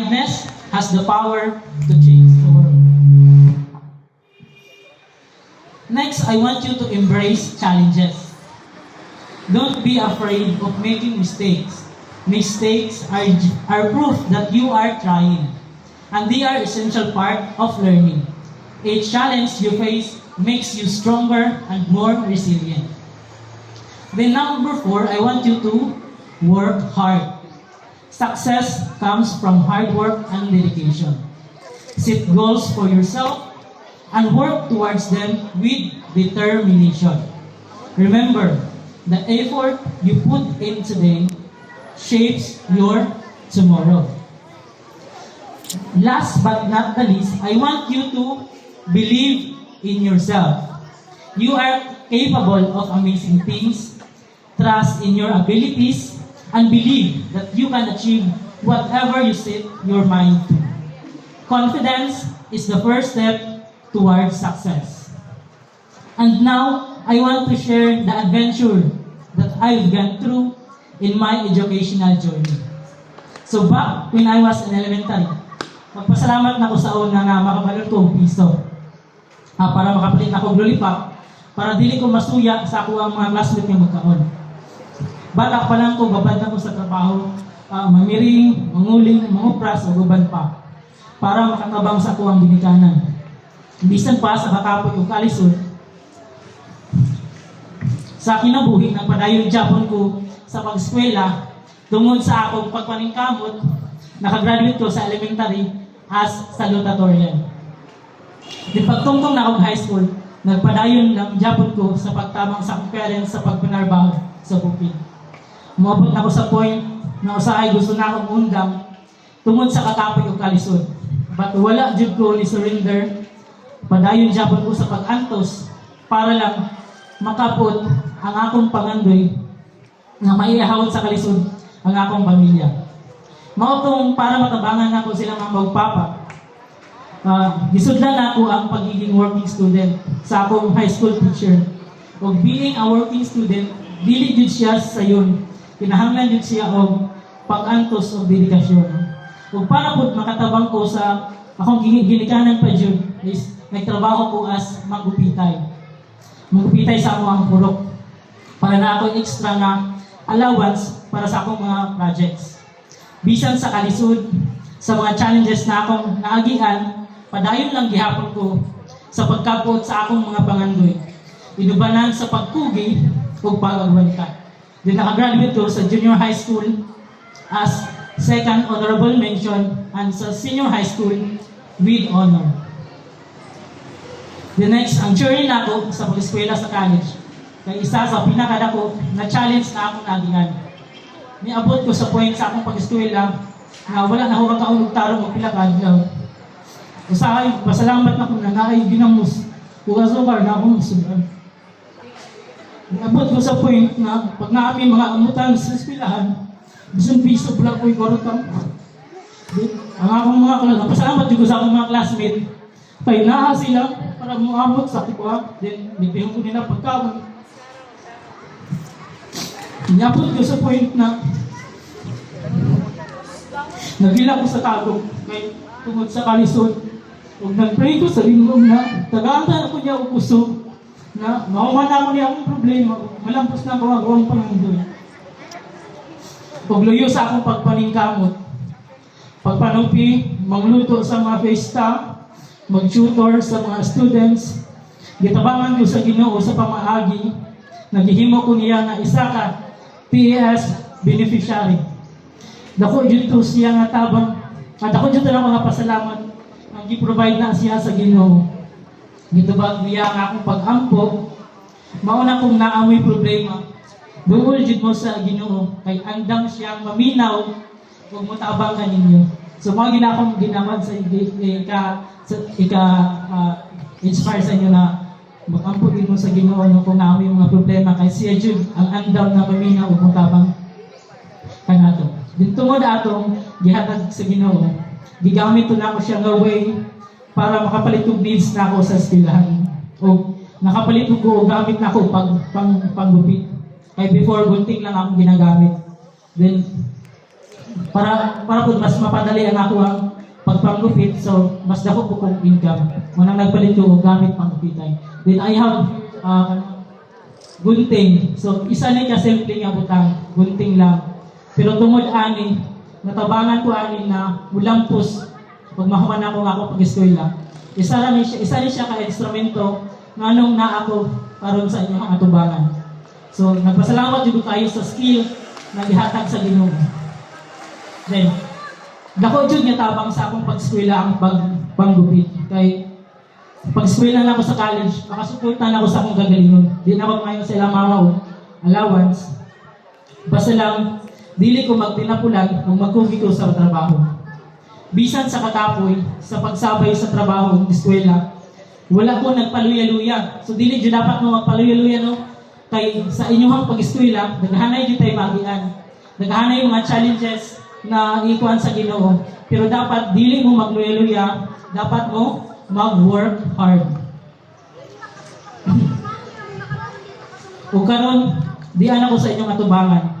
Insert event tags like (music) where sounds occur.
Kindness has the power to change the world. Next, I want you to embrace challenges. Don't be afraid of making mistakes. Mistakes are, are proof that you are trying, and they are essential part of learning. A challenge you face makes you stronger and more resilient. Then number four, I want you to work hard. Success comes from hard work and dedication. Set goals for yourself and work towards them with determination. Remember, the effort you put in today shapes your tomorrow. Last but not the least, I want you to believe in yourself. You are capable of amazing things. Trust in your abilities and believe that you can achieve whatever you set your mind to. Confidence is the first step towards success. And now, I want to share the adventure that I've gone through in my educational journey. So back when I was in elementary, magpasalamat na ako sa una nga makabalot ko piso. Ah, para makapalit ako og lollipop, para dili ko masuya sa ako ang mga classmate nga magkaon. Bata pa lang ko, babad na ko sa trabaho, ah, mamiring, manguling, mangupras, o guban pa, para makatabang sa ako ang ginikanan. Bisan pa sa kakapoy o kalisod, sa kinabuhi ng padayon Japon ko sa pag-eskwela, tungod sa akong pagpaningkamot, nakagraduate ko sa elementary as salutatorian. Di pagtungtong na akong high school, nagpadayon ng Japon ko sa pagtamang sa parents sa pagpanarbaho sa bukid. Umabot na ako sa point na usahay gusto na akong undang tungod sa katapoy o kalisod. But wala jud ko ni surrender. Padayon Japon ko sa pag-antos para lang makapot ang akong pangandoy na maihahawad sa kalisod ang akong pamilya. Mautong para matabangan ako sila mga magpapa. Uh, gisudlan ako ang pagiging working student sa akong high school teacher. O being a working student, dili jud siya sa yun. Kinahanglan jud siya og pag-antos o dedikasyon. Ug para pud makatabang ko sa akong gini- ginikanan pa jud is nagtrabaho ko as magupitay. Magupitay sa ako ang purok para na ako extra na allowance para sa akong mga projects. Bisan sa kalisod, sa mga challenges na akong naagian, padayon lang gihapon ko sa pagkapot sa akong mga pangandoy. Inubanan sa pagkugi o pag-agwanta. Then nakagraduate ko sa junior high school as second honorable mention and sa senior high school with honor. The next, ang journey na ako sa pag-eskwela sa college kay isa sa pinakadako na challenge na akong nagihan. Niabot ko sa point sa akong pag-eskwela na wala na ako kakaunong tarong o pila ka adlaw. Usahay, pasalamat na ko na naay ginamos. Kung asukar na akong sudan. Niabot ko sa point na pag naami mga amutan sa eskwelahan, bisan piso pala ko'y korotang. Ang akong mga kalag, pasalamat ko sa akong mga classmate. Kaya naa sila para muamot sa tikwa. Then, nibihong ko nila pagkawan. Niabot ko sa point na nagila ko sa tago kay tungod sa kalisod. Ug nagpray ko sa lingkod na tagaanta ako niya og puso na mahuman ako niya akong problema. Malampos na ako ang awang pangundoy. Ug luyo sa akong pagpaningkamot. Pagpanupi, magluto sa mga festa, mag-tutor sa mga students, gitabangan ko sa Ginoo sa pamaagi, naghihimo ko niya nga isa ka PAS beneficiary. Dako jud to siya nga tabang at ako jud lang mga pasalamat ang gi-provide na siya sa Ginoo. Gitubag niya nga akong pag-ampo, mao na kong naamoy problema. Duol jud mo sa Ginoo kay andang siyang maminaw ug mutabang ka ninyo. So mga gina akong ginamad sa ika sa ika ah, inspire sa inyo na makampo din mo sa Ginoo no kung naamoy mga problema kay siya jud ang andam na maminaw ug mutabang kanato. Din tungod atong gihatag sa Ginoo, gigamit to na ako siya nga way para makapalit og needs na ako sa eskwelahan. O nakapalit ko og gamit na ako pag pang panggupit. Kay before gunting lang ako ginagamit. Then para para pud mas mapadali ang ako ang pagpanggupit so mas dako po kong income unang nagpalit ko gamit panggupitay then I have uh, gunting so isa ni ka simple nga butang gunting lang pero tungod ani natabangan ko ani na mulampos pag mahuman ako nga ako pag eskwela isa ra ni siya isa ni siya ka instrumento nganong na ako karon sa inyong atubangan so nagpasalamat jud kayo sa skill na gihatag sa Ginoo Then, dako jud nga tabang sa akong pag-eskwela ang pag panggupit. Kay pag-eskwela na ako sa college, makasuporta na ako sa akong gagalingon. Di na ako sa ilang mama o allowance. Basta lang, dili ko magtinapulan kung magkugi ko sa trabaho. Bisan sa katapoy, sa pagsabay sa trabaho, eskwela, wala ko nagpaluya-luya. So dili jud dapat mo magpaluya-luya no. Kay sa inyong pag-eskwela, naghanay jud tayo magian. Naghanay mga challenges na ikuan sa Ginoo. Pero dapat dili mo magluya-luya, dapat mo mag-work hard. (laughs) o karon di ana ko sa inyong atubangan.